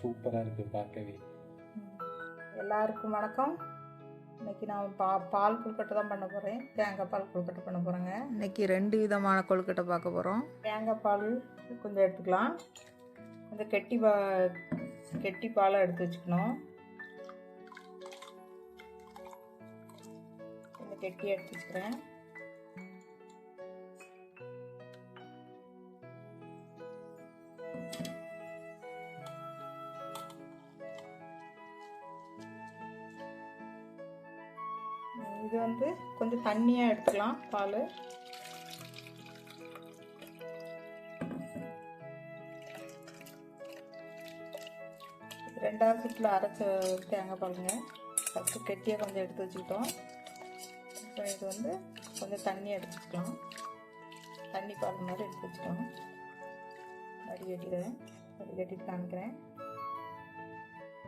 சூப்பராக இருக்குது பார்க்கவே. எல்லாருக்கும் வணக்கம். இன்னைக்கு நான் பா பால் கொழுக்கட்டை தான் பண்ண போகிறேன் தேங்காய் பால் கொழுக்கட்டை பண்ண போகிறேங்க இன்னைக்கு ரெண்டு விதமான கொழுக்கட்டை பார்க்க போகிறோம் தேங்காய் பால் கொஞ்சம் எடுத்துக்கலாம். கொஞ்சம் கெட்டி பா கெட்டி பாலை எடுத்து வச்சுக்கணும். கொஞ்சம் கெட்டி எடுத்து வச்சுக்கிறேன். கொஞ்சம் தண்ணியாக எடுத்துக்கலாம் பால். ரெண்டாவது சுற்றில் அரைச்ச தேங்காய் பாலுங்க. ஃபஸ்ட்டு கெட்டியாக கொஞ்சம் எடுத்து வச்சுக்கிட்டோம். இப்போ இது வந்து கொஞ்சம் தண்ணி எடுத்துக்கலாம் தண்ணி பால் மாதிரி எடுத்து வச்சுக்கலாம். வடிகட்டிடுவேன் வடிகட்டிட்டு காமிக்கிறேன்.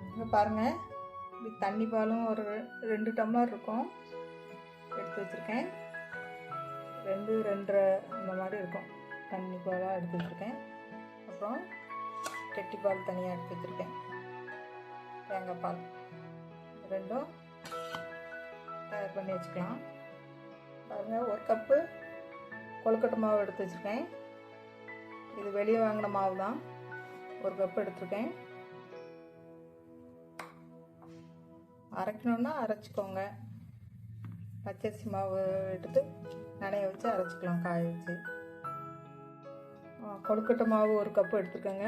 இங்கே பாருங்கள் இது தண்ணி பாலும் ஒரு ரெண்டு டம்ளர் இருக்கும். எடுத்து வச்சுருக்கேன். ரெண்டு ரெண்டரை இந்த மாதிரி இருக்கும். தண்ணி பாலாக எடுத்து வச்சுருக்கேன். அப்புறம் கெட்டி பால் தனியாக எடுத்து வச்சுருக்கேன். தேங்காய் பால் ரெண்டும் தயார் பண்ணி வச்சுக்கலாம். பாருங்கள் ஒரு கப்பு கொழுக்கட்டை மாவு எடுத்து வச்சுருக்கேன். இது வெளியே வாங்கின மாவு தான். ஒரு கப்பு எடுத்துருக்கேன். அரைக்கணுன்னா அரைச்சிக்கோங்க. பச்சரிசி மாவு எடுத்து நனைய வச்சு அரைச்சிக்கலாம் காய வச்சு. கொழுக்கட்டை மாவு ஒரு கப்பு எடுத்துக்கோங்க.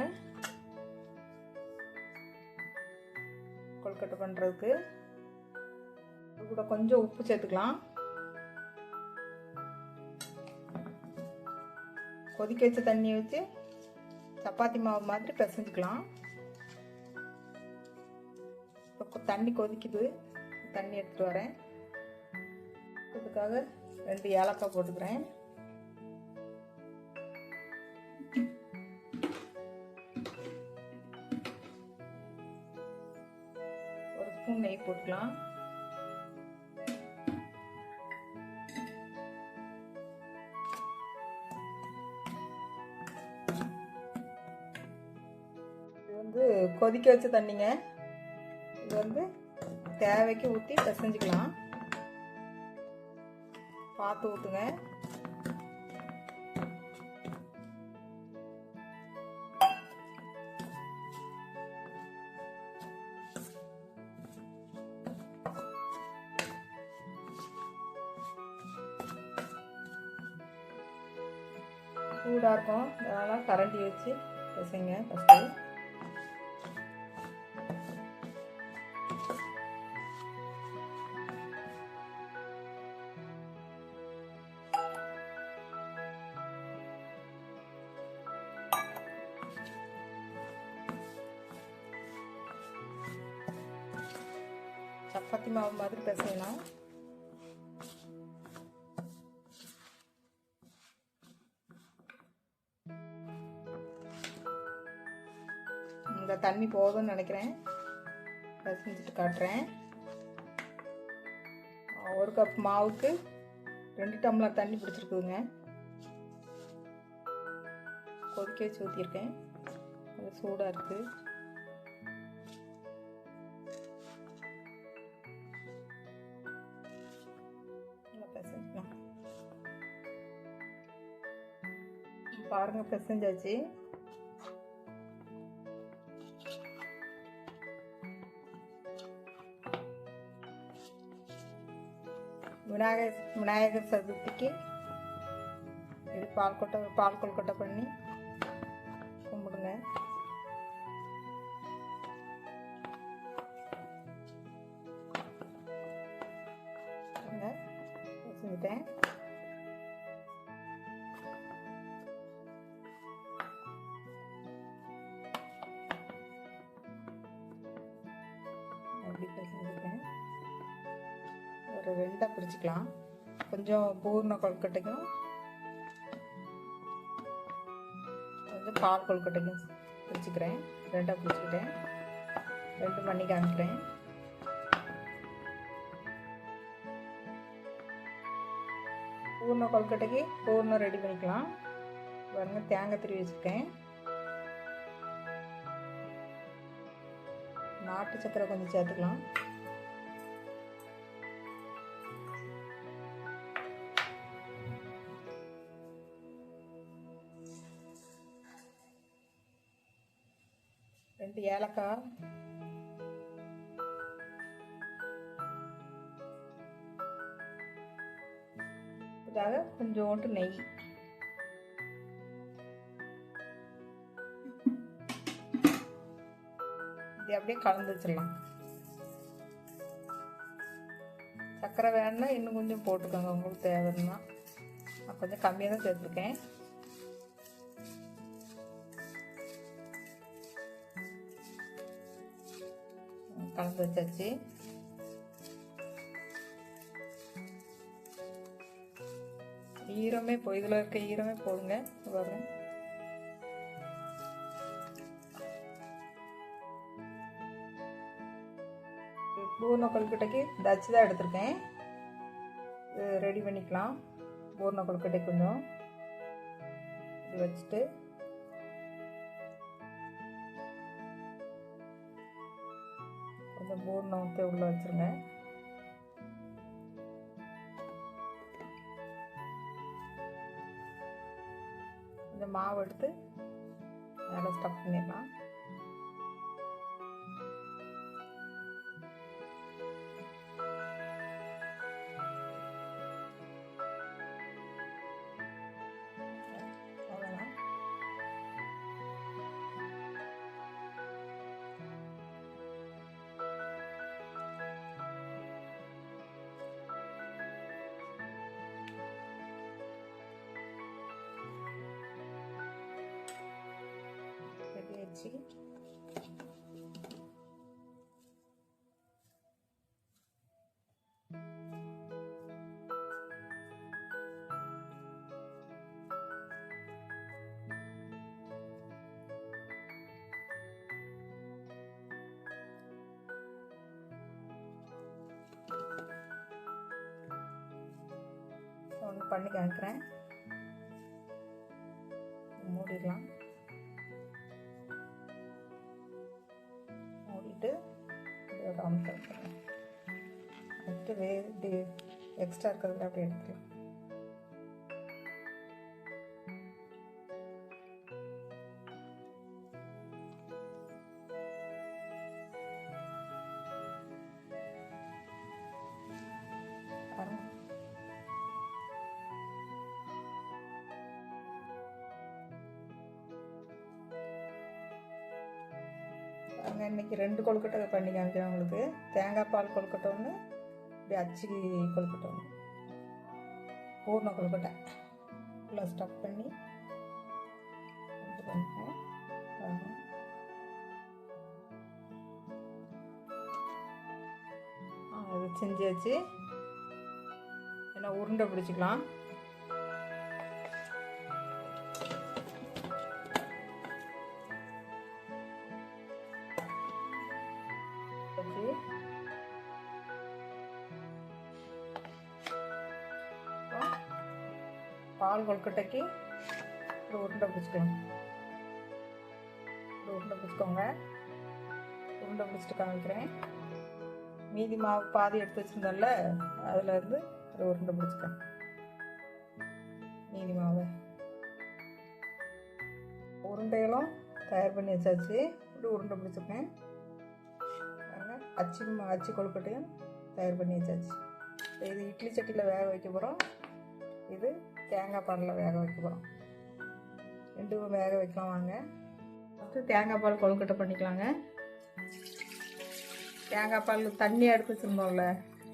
கொழுக்கட்டை பண்ணுறதுக்கு கூட கொஞ்சம் உப்பு சேர்த்துக்கலாம். கொதிக்க வச்ச தண்ணியை வச்சு சப்பாத்தி மாவு மாதிரி பிசைஞ்சுக்கலாம். இப்போ தண்ணி கொதிக்குது. தண்ணி எடுத்துகிட்டு வரேன். இதுக்காக ரெண்டு ஏலக்காய் போட்டுக்கிறேன். ஒரு ஸ்பூன் நெய் போட்டுக்கலாம். இது வந்து கொதிக்க வச்ச தண்ணிங்க. இது வந்து தேவைக்கு ஊற்றி பிசைஞ்சுக்கலாம். பார்த்து ஊற்றுங்க சூடாக இருக்கும். அதனால் கரண்டி வச்சு பிசைங்க ஃபஸ்ட்டு இந்த தண்ணி போதும்னு நினைக்கிறேன். பிசைஞ்சிட்டு காட்டுறேன். ஒரு கப் மாவுக்கு ரெண்டு டம்ளர் தண்ணி பிடிச்சிருக்குதுங்க. கொதிக்க வச்சு ஊற்றிருக்கேன் அது சூடாக இருக்குது நல்லா பாருங்க பிசைஞ்சாச்சு. விநாயகர் விநாயகர் சதுர்த்திக்கு இது பால் கொட்டை பால் ஒரு ரெண்டாக பிரிச்சுக்கலாம். கொஞ்சம் பூர்ண கொழுக்கட்டைக்கும் கொஞ்சம் பால் கொழுக்கட்டைக்கும் பிரிச்சுக்கிறேன். ரெண்டாக பிரிச்சுக்கிட்டேன். ரெண்டு பண்ணி காமிக்கிறேன். பூர்ண கொழுக்கட்டைக்கு பூர்ணம் ரெடி பண்ணிக்கலாம். பாருங்க தேங்காய் திருவி வச்சுருக்கேன். நாட்டு சக்கரை கொஞ்சம் சேர்த்துக்கலாம். ரெண்டு ஏலக்காய். கொஞ்சோண்டு நெய். இது அப்படியே கலந்து வச்சிடலாம். சர்க்கரை வேணுன்னா இன்னும் கொஞ்சம் போட்டுக்கோங்க உங்களுக்கு தேவைன்னா. நான் கொஞ்சம் கம்மியாக தான் சேர்த்துருக்கேன். கலந்து வச்சாச்சு. ஈரமே போ இதில் இருக்க ஈரமே போடுங்க வரும் பூர்ண கொழுக்கட்டைக்கு தச்சு தான் எடுத்திருக்கேன். ரெடி பண்ணிக்கலாம். பூர்ண கிட்டே கொஞ்சம். இது வச்சுட்டு பூர்ணம் ஊற்றி உள்ளே வச்சுருங்க. கொஞ்சம் மாவு எடுத்து மேலே ஸ்டஃப் பண்ணிடலாம். ரெடி ஒன்று பண்ணி காமிக்கிறேன் போட்டு இதோட அமுத்த வைக்கிறேன் அடுத்து வே இது எக்ஸ்ட்ரா இருக்கிறதுல அப்படியே எடுத்துக்கலாம். நாங்கள் இன்னைக்கு ரெண்டு கொழுக்கட்டை பண்ணி காமிக்கிறேன் உங்களுக்கு. தேங்காய் பால் கொழுக்கட்டை ஒன்று இப்படி அச்சு கொழுக்கட்டை ஒன்று பூர்ண கொழுக்கட்டை. ஃபுல்லாக ஸ்டஃப் பண்ணி இது செஞ்சாச்சு. என்ன உருண்டை பிடிச்சிக்கலாம். வச்சு பால் கொழுக்கட்டைக்கு ஒரு உருண்டை பிடிச்சிக்கணும் ஒரு உருண்டை பிடிச்சிக்கோங்க. உருண்டை பிடிச்சிட்டு காமிக்கிறேன். மீதி மாவு பாதி எடுத்து வச்சுருந்தோம்ல அதில் இருந்து ஒரு உருண்டை பிடிச்சிக்கோங்க மீதி மாவை. உருண்டைகளும் தயார் பண்ணி வச்சாச்சு. இப்படி உருண்டை பிடிச்சிருக்கேன் அச்சு அச்சு கொழுக்கட்டையும் தயார் பண்ணி வச்சாச்சு. இது இட்லி சட்டியில் வேக வைக்க போகிறோம் இது தேங்காய் பாலில் வேக வைக்க போகிறோம் ரெண்டும் வேக வைக்கலாம் வாங்க. ஃபஸ்ட்டு தேங்காய் பால் கொழுக்கட்டை பண்ணிக்கலாங்க. தேங்காய் பால் தண்ணி எடுத்து வச்சுருந்தோம்ல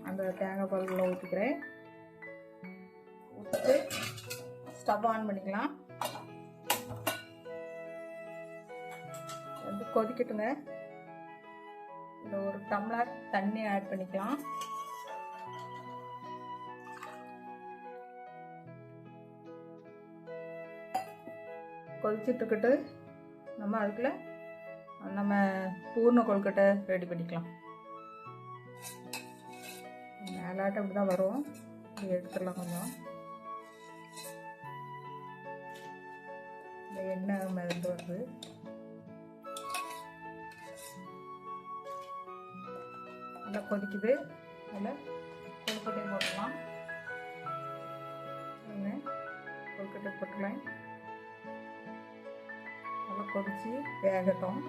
அந்த தேங்காய் பால் ஊற்றிக்கிறேன் ஊற்றிட்டு ஸ்டவ் ஆன் பண்ணிக்கலாம். வந்து கொதிக்கட்டுங்க. இதில் ஒரு டம்ளர் தண்ணி ஆட் பண்ணிக்கலாம். கொதிச்சுட்டுக்கிட்டு நம்ம அதுக்குள்ள நம்ம பூர்ண கொழுக்கட்டை ரெடி பண்ணிக்கலாம். மேலாட்டம் அப்படி தான் வரும் எடுத்துடலாம் கொஞ்சம். இந்த எண்ணெய் மருந்து வருது. நல்லா கொதிக்குது. அதில் கொழுக்கட்டையும் போட்டுடலாம் கொழுக்கட்டை போட்டுக்கலாம். நல்லா கொதித்து வேகட்டும்.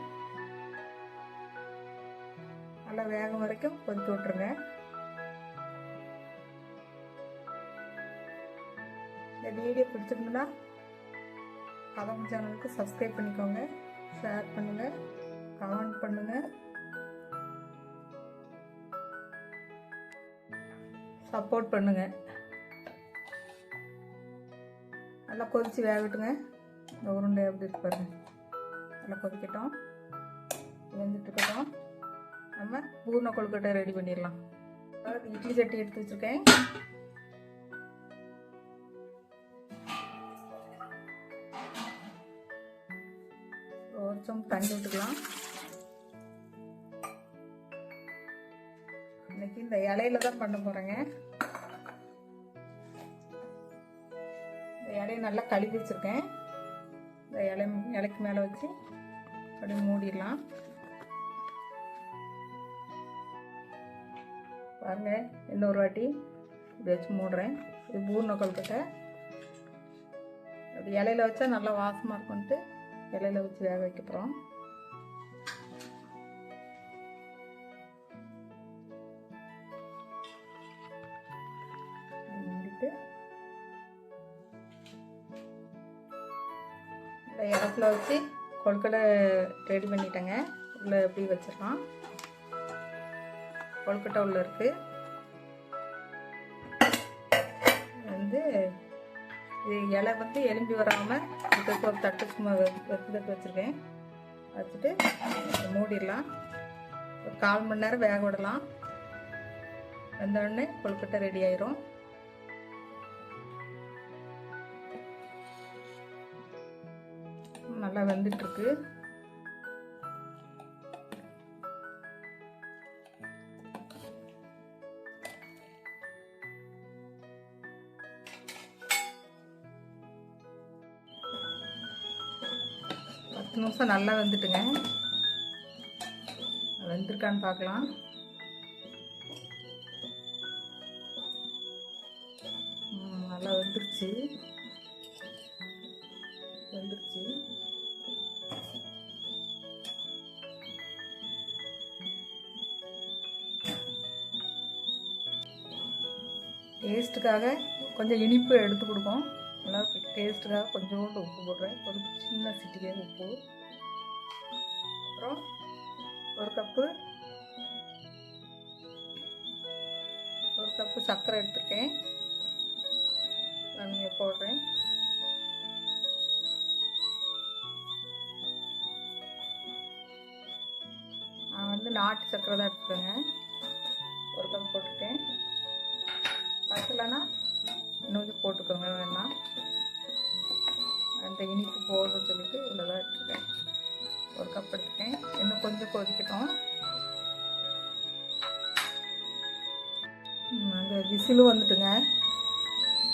நல்லா வேகம் வரைக்கும் கொதித்து விட்ருங்க இந்த வீடியோ பிடிச்சிருந்தா கதம் சேனலுக்கு சப்ஸ்கிரைப் பண்ணிக்கோங்க. ஷேர் பண்ணுங்கள் கமெண்ட் பண்ணுங்கள் சப்போர்ட் பண்ணுங்க. நல்லா கொதிச்சு வேகட்டுங்க. இந்த உருண்டை எப்படி இருக்கு பாருங்க. நல்லா கொதிக்கட்டும். வெந்துட்டுருக்கட்டும். நம்ம பூர்ண கொழுக்கட்டை ரெடி பண்ணிடலாம். அதாவது இட்லி சட்டி எடுத்து வச்சுருக்கேன். ஒரு சம் தண்ணி விட்டுக்கலாம் இந்த இலையில தான் பண்ண போறேங்க. இந்த இலையை நல்லா கழுவி வச்சிருக்கேன். இந்த இலை இலைக்கு மேலே வச்சு அப்படியே மூடிடலாம். பாருங்க இன்னொரு வாட்டி இப்படி வச்சு மூடுறேன். இது பூர்ண கொழுக்கட்டை அப்படி இலையில வச்சா நல்லா வாசமாக இருக்கும்ட்டு இலையில வச்சு வேக வைக்க போகிறோம் இந்த இடத்துல வச்சு கொழுக்கடை ரெடி பண்ணிட்டேங்க. உள்ளே எப்படி வச்சிடலாம்? கொழுக்கட்டை உள்ளே இருக்குது வந்து இது இலை வந்து எலும்பி வராமல் இதுக்கு ஒரு தட்டு சும்மா வெப்பதற்கு வச்சுருக்கேன். வச்சுட்டு மூடிடலாம். ஒரு கால் மணி நேரம் வேக விடலாம். வந்தோடனே கொழுக்கட்டை ரெடி ஆயிரும். நல்லா வெந்துட்டுருக்கு. பத்து நிமிஷம் நல்லா வெந்துட்டுங்க. வெந்திருக்கான்னு பார்க்கலாம். நல்லா வந்துருச்சு. வந்துருச்சு. டேஸ்ட்டுக்காக கொஞ்சம் இனிப்பு எடுத்து கொடுக்கும் நல்லா டேஸ்ட்டுக்காக கொஞ்சோண்டு உப்பு போடுறேன். ஒரு சின்ன சிட்டிகை உப்பு. அப்புறம் ஒரு கப்பு ஒரு கப்பு சர்க்கரை எடுத்திருக்கேன். நான் இங்கே போடுறேன். நான் வந்து நாட்டு சர்க்கரை தான் எடுத்துக்கேங்க. ஒரு கப் போட்டிருக்கேன். பத்தலைன்னா இன்னும் கொஞ்சம் போட்டுக்கோங்க வேணாம் அந்த இனிப்பு போதும் சொல்லிட்டு இவ்வளோதான் எடுத்துக்கேன் எடுத்துருக்கேன் ஒரு கப் எடுத்துக்கேன் இன்னும் கொஞ்சம் கொதிக்கட்டும். அந்த விசிலும் வந்துட்டுங்க.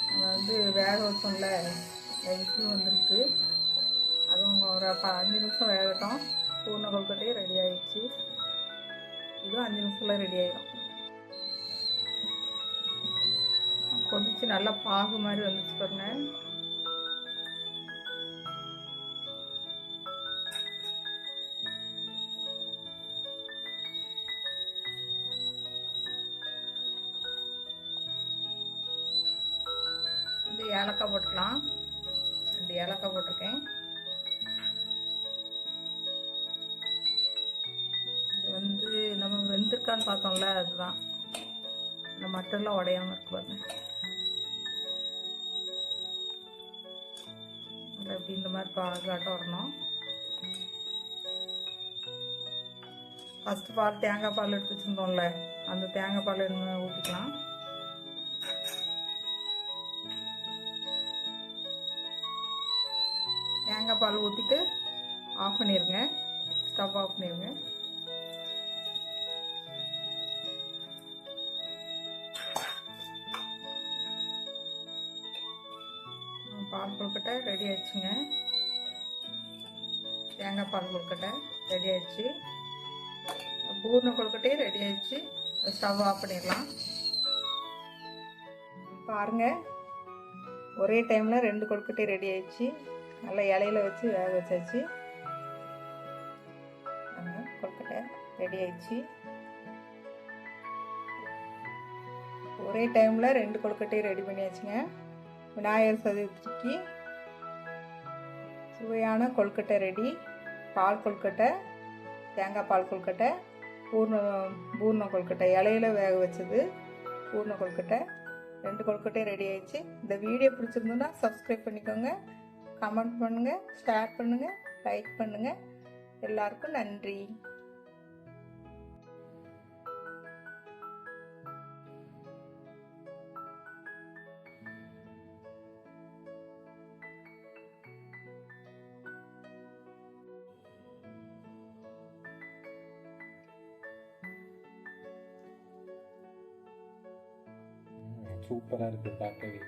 நம்ம வந்து வேக வச்சோம்ல அந்த விசில் வந்துருக்கு. அதுவும் ஒரு அஞ்சு நிமிஷம் வேகட்டும். பூர்ண கொழுக்கட்டையும் ரெடி ஆயிடுச்சு. இதுவும் அஞ்சு நிமிஷத்தில் ரெடி ஆகிடும் கொதிச்சு நல்லா பாகு மாதிரி வந்துச்சு பாருங்க. வந்து ஏலக்காய் போட்டுக்கலாம். ரெண்டு ஏலக்காய் போட்டிருக்கேன். இது வந்து நம்ம வெந்திருக்கான்னு பார்த்தோம்ல அதுதான். இந்த மட்டெல்லாம் உடையாம இருக்கு பாருங்க. அப்படி இந்த மாதிரி பாகாட்டம் வரணும். ஃபஸ்ட்டு பால் தேங்காய் பால் எடுத்து வச்சுருந்தோம்ல அந்த தேங்காய் பால் என்ன ஊற்றிக்கலாம் தேங்காய் பால் ஊற்றிட்டு ஆஃப் பண்ணிடுங்க ஸ்டவ் ஆஃப் பண்ணிடுங்க கொழுக்கட்டை ரெடி ஆயிடுச்சுங்க. தேங்காய் பால் கொழுக்கட்டை ரெடி ஆயிடுச்சு. பூர்ண கொழுக்கட்டையும் ரெடி ஆயிடுச்சு. ஸ்டவ் ஆஃப் பண்ணிடலாம். பாருங்க ஒரே டைமில் ரெண்டு கொழுக்கட்டையும் ரெடி ஆயிடுச்சு. நல்லா இலையில வச்சு வேக வச்சாச்சு. கொழுக்கட்டை ரெடி ஆயிடுச்சு. ஒரே டைமில் ரெண்டு கொழுக்கட்டையும் ரெடி பண்ணியாச்சுங்க. விநாயகர் சதுர்த்திக்கு சுவையான கொழுக்கட்டை ரெடி. பால் கொழுக்கட்டை தேங்காய் பால் கொழுக்கட்டை பூர்ண பூர்ண கொழுக்கட்டை. இலையில வேக வச்சது பூர்ண கொழுக்கட்டை. ரெண்டு கொழுக்கட்டையும் ரெடி ஆயிடுச்சு. இந்த வீடியோ பிடிச்சிருந்ததுன்னா சப்ஸ்கிரைப் பண்ணிக்கோங்க. கமெண்ட் பண்ணுங்கள் ஷேர் பண்ணுங்கள் லைக் பண்ணுங்கள் எல்லாருக்கும் நன்றி. சூப்பராக இருக்குது பார்க்கவே.